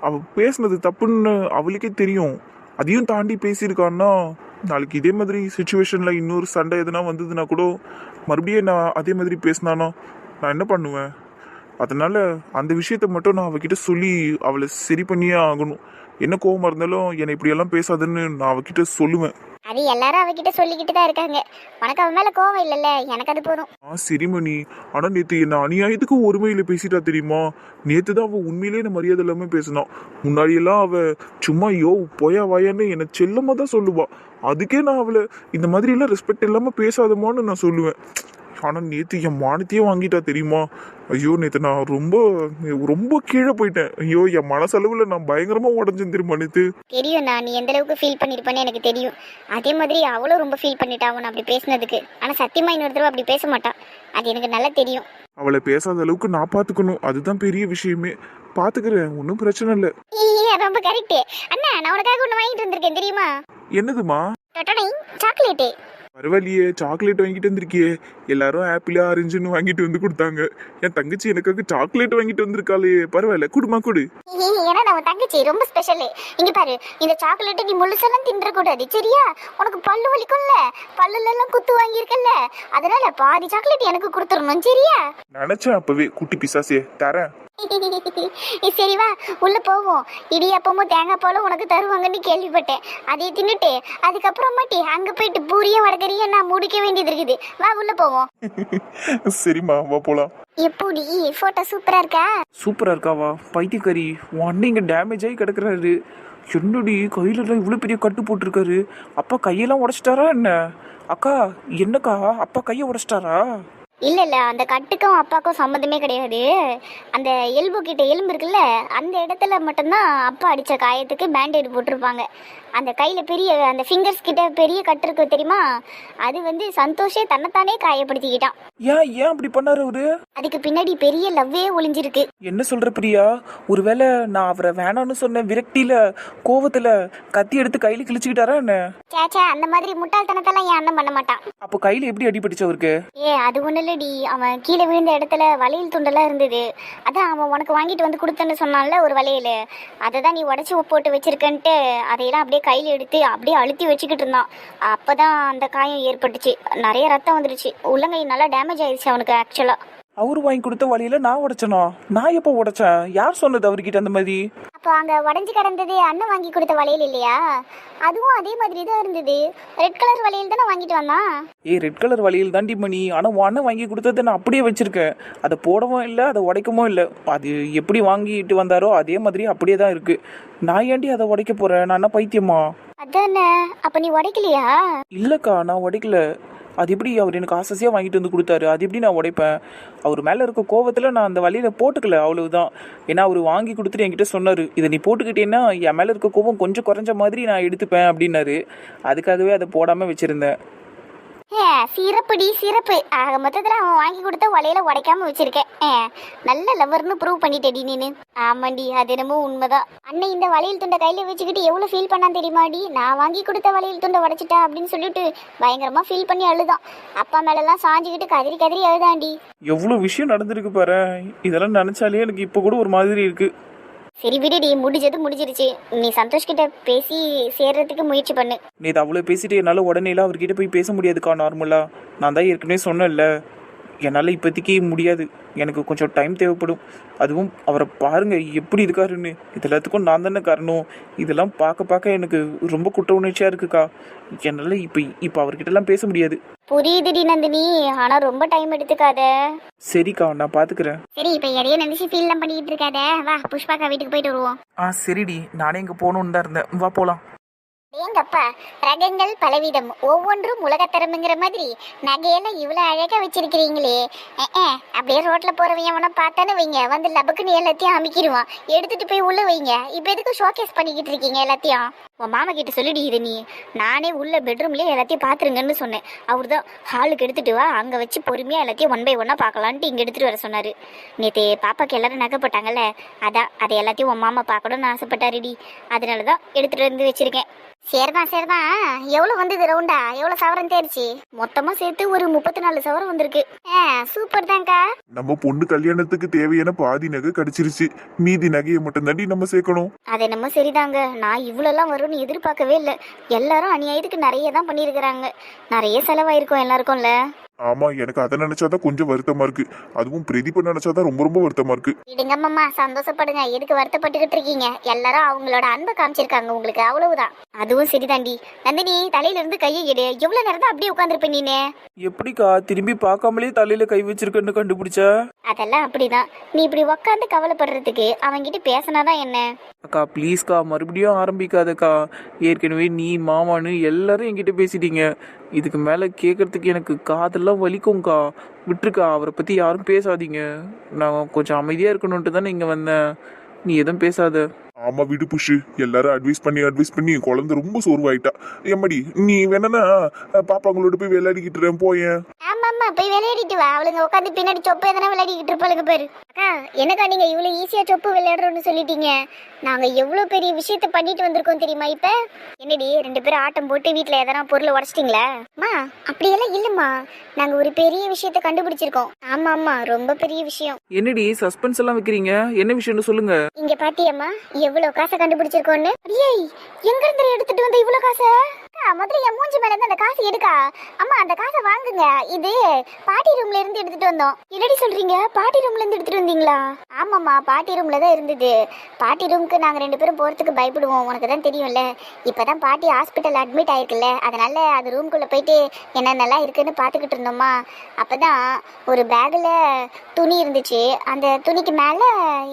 அவள் பேசுனது தப்புன்னு அவளுக்கே தெரியும். அதையும் தாண்டி பேசியிருக்கான்னா நாளைக்கு இதே மாதிரி சுச்சுவேஷனில் இன்னொரு சண்டை எதுனா வந்ததுன்னா கூட மறுபடியும் நான் அதே மாதிரி பேசினானா நான் என்ன பண்ணுவேன்? அதனால் அந்த விஷயத்த மட்டும் நான் அவகிட்ட சொல்லி அவளை சரி பண்ணியே ஆகணும். என்ன கோபமாக இருந்தாலும் என்னை இப்படியெல்லாம் பேசாதுன்னு நான் அவகிட்ட சொல்லுவேன். அது எல்லாரும் அவகிட்ட சொல்லிக்கிட்டு தான் இருக்காங்க. உனக்கு அவன் மேல கோவம் இல்லைல்ல? எனக்கு அது போதும். ஆ சரிமணி. ஆனா நேத்து என்ன அநியாயத்துக்கு ஒருமையில பேசிட்டா தெரியுமா? நேத்து தான் அவ உண்மையிலேயே என்ன மரியாதை இல்லாம பேசினான். முன்னாடி எல்லாம் அவ சும்மா யோ போயா வாயான்னு என்ன செல்லமா தான் சொல்லுவா. அதுக்கே நான் அவளை இந்த மாதிரி எல்லாம் ரெஸ்பெக்ட் இல்லாம பேசாதமான்னு நான் சொல்லுவேன். ஆனா நேத்து என் மானத்தையே வாங்கிட்டா தெரியுமா? ஐயோ நேத்து நான் ரொம்ப ரொம்ப கீழே போயிட்டேன். ஐயோ என் மனசளவுல நான் பயங்கரமா உடஞ்சேன் தெரியுமா நேத்து? தெரியும் நான். நீ எந்த அளவுக்கு ஃபீல் பண்ணிருப்பேன்னு எனக்கு தெரியும். அதே மாதிரி அவளும் ரொம்ப ஃபீல் பண்ணிட்டா அவன் அப்படி பேசினதுக்கு. ஆனா சத்தியமா இன்னொரு தடவை அப்படி பேச மாட்டான் அது எனக்கு நல்லா தெரியும். அவளை பேசாத அளவுக்கு நான் பாத்துக்கணும். அதுதான் பெரிய விஷயமே. பாத்துக்கிறேன். ஒன்றும் பிரச்சனை இல்லை. ரொம்ப கரெக்ட் அண்ணா நான் உனக்காக ஒன்று வாங்கிட்டு வந்திருக்கேன் தெரியுமா? என்னதுமா சாக்லேட்டு பரவாயில்லையே சாக்லேட் வாங்கிட்டு வந்திருக்கியே. எல்லாரும் ஆப்பிள் ஆரஞ்சுன்னு வாங்கிட்டு வந்து கொடுத்தாங்க. என் தங்கச்சி எனக்காக சாக்லேட் வாங்கிட்டு வந்திருக்காளே. பரவாயில்ல குடுமா குடு. ஏன்னா நம்ம தங்கச்சி? ரொம்ப ஸ்பெஷல் இங்க பாரு இந்த சாக்லேட்டை நீ முழுசெல்லாம் தின்ற கூடாது சரியா? உனக்கு பல்லு வலிக்கும்ல. பல்லுல எல்லாம் குத்து வாங்கியிருக்கல்ல. அதனால பாதி சாக்லேட் எனக்கு கொடுத்துடணும் சரியா? நினைச்சேன் அப்பவே. குட்டி பிசாசே தரேன். சரி வா உள்ள போவோம். இடியாப்பமும் தேங்காய் பாலும் உனக்கு தருவாங்கன்னு கேள்விப்பட்டேன். அதை தின்னுட்டு அதுக்கப்புறமாட்டி அங்க போயிட்டு பூரியும் வடகரியும் நான் முடிக்க வேண்டியது இருக்குது. வா உள்ள போவோம். சரிம்மா வா போலாம். எப்படி போட்டோ சூப்பரா இருக்கா? சூப்பராக இருக்காவா பைத்தியக்காரி உன் அண்ணன் இங்கே டேமேஜ் ஆகி கிடக்குறாரு. என்னடி கையிலலாம் இவ்வளோ பெரிய கட்டு போட்டிருக்காரு. அப்பா கையெல்லாம் உடைச்சிட்டாரா என்ன? அக்கா என்னக்கா? அப்பா கையை உடைச்சிட்டாரா? இல்லை இல்லை. அந்த கட்டுக்கும் அப்பாக்கும் சம்மந்தமே கிடையாது. அந்த எலும்பு கிட்ட எலும்பு இருக்குல்ல அந்த இடத்துல மட்டும்தான் அப்பா அடித்த காயத்துக்கு பேண்டேட் போட்டிருப்பாங்க. அந்த கையில பெரிய அந்த ஃபிங்கர்ஸ் கிட்ட பெரிய கட்டு இருக்கு தெரியுமா? அது வந்து சந்தோஷே தன்னைத்தானே காயப்படுத்திக்கிட்டான். ஏன் ஏன் அப்படி பண்ணாரு அவரு? அதுக்கு பின்னாடி பெரிய லவ்வே ஒளிஞ்சிருக்கு. என்ன சொல்ற பிரியா? ஒருவேளை நான் அவரை வேணாம்னு சொன்ன விரக்தியில கோவத்துல கத்தி எடுத்து கையில கிழிச்சுக்கிட்டாரா என்ன? சேச்சா அந்த மாதிரி முட்டாள்தனத்தெல்லாம் என் அண்ணன் பண்ண மாட்டான்? அப்போ கையில எப்படி அடிபட்டுச்சு அவருக்கு? ஏ அது ஒண்ணு இல்லடி அவன் கீழே விழுந்த இடத்துல வளையல் துண்டெல்லாம் இருந்தது. அதான் அவன் உனக்கு வாங்கிட்டு வந்து கொடுத்தேன்னு சொன்னான்ல ஒரு வளையல். அதை தான் நீ உடச்சி போட்டு வச்சிருக்கன்ட்டு அதையெல்லாம் அப்படியே கையில் எடுத்து அப்படியே அழுத்தி வச்சுக்கிட்டு இருந்தான். அப்பதான் அந்த காயம் ஏற்பட்டுச்சு. நிறைய ரத்தம் வந்துடுச்சு உள்ளங்கை நல்லா டேமேஜ் ஆயிடுச்சு அவனுக்கு ஆக்சுவலாக அவரு வாங்கி கொடுத்த வழியில நான் உடைச்சனா? நான் எப்போ உடைச்சேன்? யார் சொன்னது அவர்கிட்ட அந்த மாதிரி? அப்போ அங்க உடஞ்சி கிடந்தது அண்ணன் வாங்கி கொடுத்த வளையல் இல்லையா? அதுவும் அதே மாதிரி தான் இருந்தது. ரெட் கலர் வளையல் தானே வாங்கிட்டு வந்தான் ஏய் ரெட் கலர் வளையல் தாண்டி மணி. ஆனால் உன் அண்ணன் வாங்கி கொடுத்ததை நான் அப்படியே வச்சிருக்கேன். அதை போடவும் இல்லை அதை உடைக்கவும் இல்லை. அது எப்படி வாங்கிட்டு வந்தாரோ அதே மாதிரி அப்படியே தான் இருக்கு. நான் ஏன்டி அதை உடைக்க போறேன்? நான் என்ன பைத்தியமா? அதானே. அப்ப நீ உடைக்கலையா? இல்லைக்கா நான் உடைக்கல. அது எப்படி அவர் எனக்கு ஆசையாக வாங்கிட்டு வந்து கொடுத்தாரு? அது எப்படி நான் உடைப்பேன்? அவர் மேலே இருக்க கோவத்தில் நான் அந்த வழியில் போட்டுக்கல அவ்வளவுதான். ஏன்னா அவர் வாங்கி கொடுத்துட்டு என்கிட்ட சொன்னார் இதை நீ போட்டுக்கிட்டேன்னா என் மேலே இருக்க கோவம் கொஞ்சம் குறைஞ்ச மாதிரி நான் எடுத்துப்பேன் அப்படின்னாரு. அதுக்காகவே அதை போடாமல் வச்சுருந்தேன். சிறப்புடி சிறப்பு. ஆக மொத்தத்தில் அவன் வாங்கி கொடுத்த ஒலையில உடைக்காம வச்சிருக்கேன். ஏ, நல்ல லவர்னு ப்ரூவ் பண்ணிட்டேடி நீனு. ஆமாண்டி அது என்னமோ உண்மைதான். அண்ணன் இந்த வளையல் துண்டை கையில் வச்சுக்கிட்டு எவ்வளோ ஃபீல் பண்ணான் தெரியுமாடி? நான் வாங்கி கொடுத்த வளையல் துண்டை உடைச்சிட்டா அப்படின்னு சொல்லிட்டு பயங்கரமாக ஃபீல் பண்ணி அழுதான். அப்பா மேலெல்லாம் சாஞ்சுக்கிட்டு கதறி கதறி அழுதாண்டி. எவ்வளோ விஷயம் நடந்திருக்கு பாரு இதெல்லாம் நினச்சாலே எனக்கு இப்போ கூட ஒரு மாதிரி இருக்குது சரி விடுடி முடிஞ்சது முடிஞ்சிருச்சு. நீ சந்தோஷ் கிட்ட பேசி சேர்றதுக்கு முயற்சி பண்ணு. நீ அவ்வளோ பேசிட்டு என்னால் உடனேலாம் அவர்கிட்ட போய் பேச முடியாதுக்கா நார்மலாக நான் தான் ஏற்கனவே சொன்னேன்ல. என்னால் இப்போதைக்கு முடியாது. எனக்கு கொஞ்சம் டைம் தேவைப்படும். அதுவும் அவரை பாருங்க எப்படி இருக்காருன்னு. இது எல்லாத்துக்கும் நான் தானே காரணம். இதெல்லாம் பார்க்க பார்க்க எனக்கு ரொம்ப குற்ற உணர்ச்சியாக இருக்குக்கா. என்னால் இப்போ இப்போ அவர்கிட்டலாம் பேச முடியாது. புரியுதுடி நந்தினி. ஆனா ரொம்ப டைம் எடுத்துக்காத. சரிக்கா நான் பார்த்துக்கிறேன் சரி இப்ப எதையோ நினைச்சு ஃபீல்லாம் பண்ணிக்கிட்டு இருக்காத. வா புஷ்பாக்கா வீட்டுக்கு போயிட்டு வருவோம். ஆ சரிடி. நானே இங்கே போகணுன்னு தான் இருந்தேன். வா போகலாம் ஏங்கப்பா ரகங்கள் பலவிதம். ஒவ்வொன்றும் உலகத்தரமுங்கிற மாதிரி நகையெல்லாம் இவ்வளோ அழகா வச்சிருக்கிறீங்களே. ஏ அப்படியே ரோட்ல போறவங்க அவனை பார்த்தானே வைங்க. வந்து லபக்குன்னு எல்லாத்தையும் அமைக்கிடுவான் எடுத்துட்டு போய் உள்ள வைங்க. இப்போ எதுக்கு ஷோகேஸ் பண்ணிக்கிட்டு இருக்கீங்க எல்லாத்தையும்? உன் மாமா கிட்ட சொல்லிடி இது நீ. நானே உள்ள பெட்ரூம்லயே எல்லாத்தையும் பாத்துருங்கன்னு சொன்னேன். அவர் தான் ஹாலுக்கு எடுத்துட்டு வா. அங்க வச்சு பொறுமையா எல்லாத்தையும் ஒன் பை ஒன்னா பார்க்கலான்ட்டு இங்க எடுத்துட்டு வர சொன்னாரு. நேத்து பாப்பாக்கு எல்லாரும் நகை போட்டாங்கல்ல அதான் அதை எல்லாத்தையும் உன் மாமா பார்க்கணும்னு ஆசைப்பட்டாருடி. அதனால தான் எடுத்துட்டு வந்து வச்சிருக்கேன். சரிதான் சரிதான். எவ்வளோ வந்தது ரவுண்டா? எவ்வளோ சவரம் தேர்ச்சி மொத்தமா சேர்த்து ஒரு முப்பத்தி நாலு சவரம் வந்திருக்கு. ஆ சூப்பர் தான்க்கா. நம்ம பொண்ணு கல்யாணத்துக்கு தேவையான பாதி நகை கிடைச்சிருச்சு. மீதி நகையை மட்டும் தாண்டி நம்ம சேர்க்கணும். அது என்னமோ சரிதாங்க. நான் இவ்வளோலாம் வரும்னு எதிர்பார்க்கவே இல்லை. எல்லாரும் அநியாயத்துக்கு நிறைய தான் பண்ணியிருக்கிறாங்க. நிறைய செலவாயிருக்கும் எல்லாருக்கும்ல. ஆமா எனக்கு அதை நினைச்சாதான் கொஞ்சம் வருத்தமா இருக்கு. அதுவும் பிரதீப நினைச்சாதான் ரொம்ப ரொம்ப வருத்தமா இருக்கு. விடுங்க மாமா சந்தோஷப்படுங்க. எதுக்கு வருத்தப்பட்டுக்கிட்டு இருக்கீங்க? எல்லாரும் அவங்களோட அன்பை காமிச்சிருக்காங்க உங்களுக்கு. அவ்வளவுதான். அதுவும் சரிதாண்டி நந்தினி தலையில இருந்து கையை எடு. எவ்வளவு நேரம் தான் அப்படியே உட்காந்துருப்ப நீனு? எப்படிக்கா? திரும்பி பார்க்காமலே தலையில கை வச்சிருக்கேன்னு கண்டுபிடிச்ச? அதெல்லாம் அப்படிதான். நீ இப்படி உக்காந்து கவலைப்படுறதுக்கு அவன்கிட்ட பேசினாதான் என்ன? அக்கா ப்ளீஸ்க்கா மறுபடியும் ஆரம்பிக்காதக்கா. ஏற்கனவே நீ மாமான்னு எல்லாரும் என்கிட்ட பேசிட்டீங்க. இதுக்கு மேலே கேட்கறதுக்கு எனக்கு காதெல்லாம் வலிக்கும்க்கா? விட்டுருக்கா அவரை பற்றி யாரும் பேசாதீங்க. நான் கொஞ்சம் அமைதியாக இருக்கணுன்ட்டு தானே இங்கே வந்தேன். நீ எதுவும் பேசாத. ஆமா விடு புஷு. எல்லாரும் அட்வைஸ் பண்ணி அட்வைஸ் பண்ணி குழந்தை ரொம்ப சோர்வாயிட்டா. எம்மடி நீ வேணா பாப்பாங்களோட போய் விளையாடிக்கிட்டு போயேன். ஆமா ஆமா போய் விளையாடிட்டு வா. அவளுங்க உட்காந்து பின்னாடி சொப்பு எதனா விளையாடிக்கிட்டு இருப்பாளுங்க பேரு. அக்கா என்னக்கா நீங்க இவ்வளவு ஈஸியா சொப்பு விளையாடுறோம்னு சொல்லிட்டீங்க? நாங்க எவ்வளவு பெரிய விஷயத்த பண்ணிட்டு வந்திருக்கோம் தெரியுமா இப்ப? என்னடி ரெண்டு பேரும் ஆட்டம் போட்டு வீட்ல எதனா பொருளை உடச்சிட்டீங்களா? அம்மா அப்படியெல்லாம் இல்லம்மா. நாங்க ஒரு பெரிய விஷயத்த கண்டுபிடிச்சிருக்கோம். ஆமா ஆமா ரொம்ப பெரிய விஷயம். என்னடி சஸ்பென்ஸ் எல்லாம் வைக்கிறீங்க? என்ன விஷயம்னு சொல்லுங்க. இங்க பாத்தியம்மா எவ்வளவு காசை கண்டுபிடிச்சிருக்கோன்னு? ஏய் எங்க இருந்து எடுத்துட்டு வந்த இவ்வளவு காசை? முதல்ல என் மூஞ்சி மேல இருந்து அந்த காசு எடுக்கா. அம்மா அந்த காசை வாங்குங்க. இது பாட்டி ரூம்ல இருந்து எடுத்துட்டு வந்தோம். என்னடி சொல்றீங்க? பாட்டி ரூம்ல இருந்து எடுத்துட்டு வந்தீங்களா? ஆமாம்மா பாட்டி ரூம்ல தான் இருந்தது. பாட்டி ரூமுக்கு நாங்க ரெண்டு பேரும் போறதுக்கு பயப்படுவோம். உனக்கு தான் தெரியும்ல. இப்பதான் பாட்டி ஹாஸ்பிட்டல் அட்மிட் ஆயிருக்குல்ல. அதனால அது ரூம்குள்ள போயிட்டு என்னென்னலாம் இருக்குன்னு பாத்துக்கிட்டு இருந்தோமா அப்பதான் ஒரு பேக்ல துணி இருந்துச்சு. அந்த துணிக்கு மேல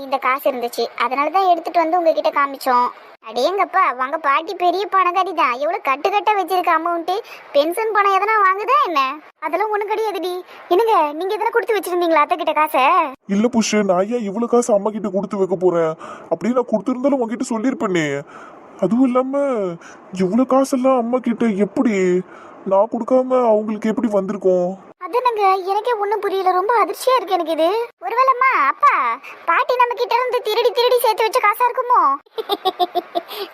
இந்த காசு இருந்துச்சு. அதனால தான் எடுத்துட்டு வந்து உங்ககிட்ட காமிச்சோம். அடேங்கப்பா வாங்க பாட்டி பெரிய பணக்காரி தான். எவ்வளவு கட்டு கட்ட வச்சிருக்க அமௌண்ட் பென்ஷன் பணம் எதனா வாங்குதா என்ன? அதெல்லாம் ஒண்ணு கிடையாதுடி. என்னங்க நீங்க எதனா கொடுத்து வச்சிருந்தீங்களா அத்தை கிட்ட காசை? இல்ல புஷ் நான் ஏன் இவ்வளவு காசு அம்மா கிட்ட கொடுத்து வைக்க போறேன்? அப்படியே நான் கொடுத்துருந்தாலும் உங்ககிட்ட சொல்லியிருப்பேனே. அதுவும் இல்லாம இவ்வளவு காசெல்லாம் அம்மா கிட்ட எப்படி? நான் கொடுக்காம அவங்களுக்கு எப்படி வந்திருக்கும்? அதனங்க எனக்கே ஒண்ணும் புரியல. ரொம்ப அதிர்ச்சியா இருக்கு எனக்கு இது ஒருவேளைம்மா அப்பா பாட்டி நம்ம கிட்ட இருந்து திருடி திருடி சேர்த்து வச்ச காசா இருக்குமோ?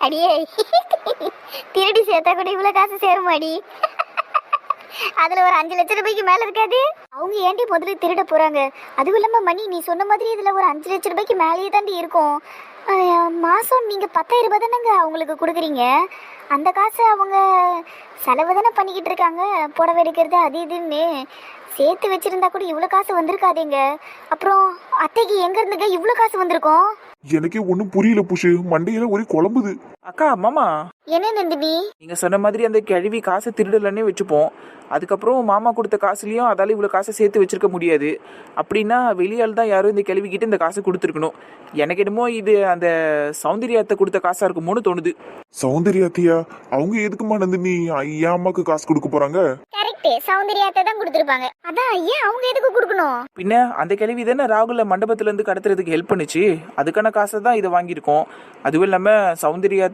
அடியே. திருடி சேர்த்தா கூட இவ்வளவு காசு சேருமாடி அதுல ஒரு அஞ்சு லட்சம் ரூபாய்க்கு மேல இருக்காது. அவங்க ஏன்டி முதல்ல திருட போறாங்க? அதுவும் இல்லாம மணி நீ சொன்ன மாதிரி இதுல ஒரு அஞ்சு லட்சம் ரூபாய்க்கு மேலேயே தாண்டி இருக்கும். மாசம் நீங்க பத்தாயிரம் ரூபாய் தானேங்க அவங்களுக்கு கொடுக்குறீங்க? அந்த காசை அவங்க செலவு தானே பண்ணிக்கிட்டு இருக்காங்க? புடவை எடுக்கிறது அது இதுன்னு சேர்த்து வச்சிருந்தா கூட இவ்வளோ காசு வந்திருக்காதேங்க. அப்புறம் அத்தைக்கு எங்க இருந்துங்க இவ்வளோ காசு வந்திருக்கும்? எனக்கே ஒன்றும் புரியல புஷு. மண்டையில ஒரே குழம்புது. அக்கா மாமா என்ன நந்தினி? நீங்கள் சொன்ன மாதிரி அந்த கிழவி காசை திருடலன்னே வச்சுப்போம். அதுக்கப்புறம் மாமா கொடுத்த காசுலேயும் அதால இவ்வளோ காசை சேர்த்து வச்சிருக்க முடியாது. அப்படின்னா வெளியால் தான் யாரும் இந்த கிழவிக்கிட்ட இந்த காசு கொடுத்துருக்கணும். எனக்கு என்னமோ இது அந்த சௌந்தர்யாத்தை கொடுத்த காசாக இருக்குமோன்னு தோணுது. சௌந்தர்யாத்தியா? அவங்க எதுக்குமா நந்தினி? என் அம்மாக்கு காசு கொடுக்க போறாங்க? கரெக்ட் சௌந்தர்யாத்தை தான் கொடுத்துருப்பாங்க. அதான் ஏன் அவங்க எதுக்கு கொடுக்கணும்? பின்ன அந்த கிழவி தானே ராகுல மண்டபத்துலேருந்து கடத்துறதுக்கு ஹெல்ப் பண்ணுச்சு. அதுக்கான காசை தான் இதை வாங்கியிருக்கோம். அதுவும் இல்லாமல்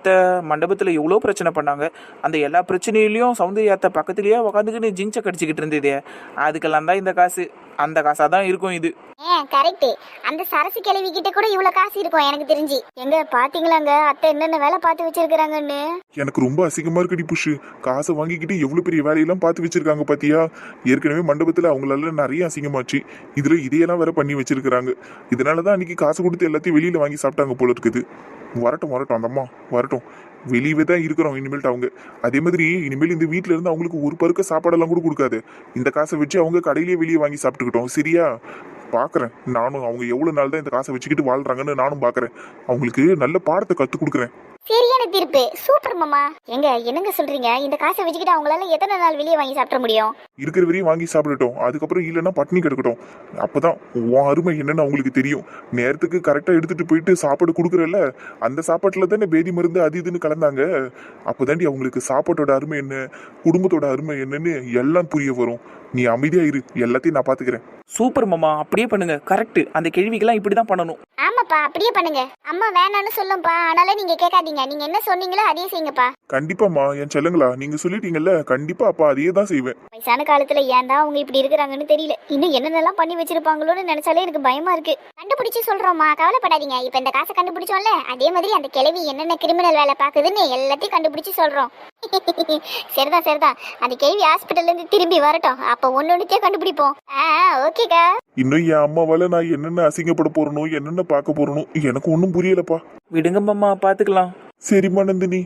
சௌந்தர்யாத்தை மண்டபத்தில் எவ்வளோ பிரச்சனை பண்ணாங்க. அந்த எல்லா பிரச்சனையிலையும் சௌந்தர்யாத்தை பக்கத்துலேயே உக்காந்துக்கின்னு ஜிங்சை கடிச்சிக்கிட்டு இருந்தது. அதுக்கெல்லாம் தான் இந்த காசு. அந்த காசாக தான் இருக்கும் இது. ஏன் கரெக்ட் அந்த சரசு கிழவி கிட்ட கூட இவ்வளோ காசு இருக்கும் எனக்கு தெரிஞ்சு. எங்க பாத்தீங்களாங்க? அத்தை என்னென்ன வேலை பார்த்து வச்சிருக்கிறாங்கன்னு? எனக்கு ரொம்ப அசிங்கமா இருக்குடி புஷு காசை வாங்கிக்கிட்டு எவ்வளவு பெரிய வேலையெல்லாம் பார்த்து வச்சிருக்காங்க பாத்தியா? ஏற்கனவே மண்டபத்துல அவங்களால நிறைய அசிங்கமாச்சு. இதுல இதையெல்லாம் வேற பண்ணி வச்சிருக்காங்க இதனாலதான் அன்னைக்கு காசு கொடுத்து எல்லாத்தையும் வெளியில வாங்கி சாப்பிட்டாங்க போல இருக்குது. வரட்டும் வரட்டும் அந்த அம்மா. இருக்கட்டும். வெளியவே தான் இருக்கிறோம். இனிமேல்ட்டு அவங்க அதே மாதிரி இனிமேல் இந்த வீட்ல இருந்து அவங்களுக்கு ஒரு பருக்க சாப்பாடெல்லாம் கூட கொடுக்காது. இந்த காசை வச்சு அவங்க கடையிலேயே வெளியே வாங்கி சாப்பிட்டுக்கிட்டோம். சரியா? பாக்குறேன். நானும் அவங்க எவ்வளவு நாள் தான் இந்த காசை வச்சுக்கிட்டு வாழ்றாங்கன்னு நானும் பாக்குறேன். அவங்களுக்கு நல்ல பாடத்தை கத்து கொடுக்குறேன். சரியான தீர்ப்பு. சூப்பர் மாமா. எங்க என்னங்க சொல்றீங்க? இந்த காசை வச்சுக்கிட்டு அவங்களால எத்தனை நாள் வெளியே வாங்கி சாப்பிட முடியும்? இருக்கிற வரையும் வாங்கி சாப்பிடட்டும். அதுக்கப்புறம் இல்லைன்னா பட்னி கிடக்கட்டும். அப்பதான் உன் அருமை என்னன்னு அவங்களுக்கு தெரியும். நேரத்துக்கு கரெக்டா எடுத்துட்டு போயிட்டு சாப்பாடு கொடுக்குறல்ல? அந்த சாப்பாட்டுல தானே பேதி மருந்து அது இதுன்னு கலந்தாங்க? அப்போதாண்டி அவங்களுக்கு சாப்பாட்டோட அருமை என்ன குடும்பத்தோட அருமை என்னன்னு எல்லாம் புரிய வரும். நீ அமைதியா இரு. எல்லாத்தையும் நான் பாத்துக்கிறேன். சூப்பர் மாமா அப்படியே பண்ணுங்க. கரெக்ட் அந்த கேள்விக்கெல்லாம் இப்படி தான் பண்ணணும். ஆமாப்பா அப்படியே பண்ணுங்க. அம்மா வேணான்னு சொல்லும்பா. ஆனாலும் நீங்க கேட்காதீங்க. நீங்க என்ன சொன்னீங்களோ அதையே செய்யுங்கப்பா. கண்டிப்பாம்மா என் செல்லுங்களா நீங்க சொல்லிட்டீங்கல்ல கண்டிப்பா அப்பா அதையே தான் செய்வேன். வயசான காலத்துல ஏன் தான் அவங்க இப்படி இருக்கிறாங்கன்னு தெரியல. இன்னும் என்னென்னலாம் பண்ணி வச்சிருப்பாங்களோன்னு நினைச்சாலே எனக்கு பயமா இருக்கு. கண்டுபிடிச்சு சொல்றோம்மா. கவலைப்படாதீங்க. இப்ப இந்த காசை கண்டுபிடிச்சோம்ல அதே மாதிரி அந்த கிழவி என்னென்ன கிரிமினல் வேலை பாக்குதுன்னு எல்லாத்தையும் கண்டுபிடிச்சு சொல்றோம். சரிதான் சரிதான். அந்த கேள்வி ஹாஸ்பிட்டல்ல இருந்து திரும்பி வரட்டும். அப்ப ஒன்னு ஒண்ணுக்கே கண்டுபிடிப்போம். ஆ ஓகேக்கா இன்னும் என் அம்மாவால நான் என்னென்ன அசிங்கப்பட போறனோ என்னென்ன பார்க்க போறனோ எனக்கு ஒன்றும் புரியலப்பா. விடுங்க மாமா பார்த்துக்கலாம். சரிம்மா நந்தினி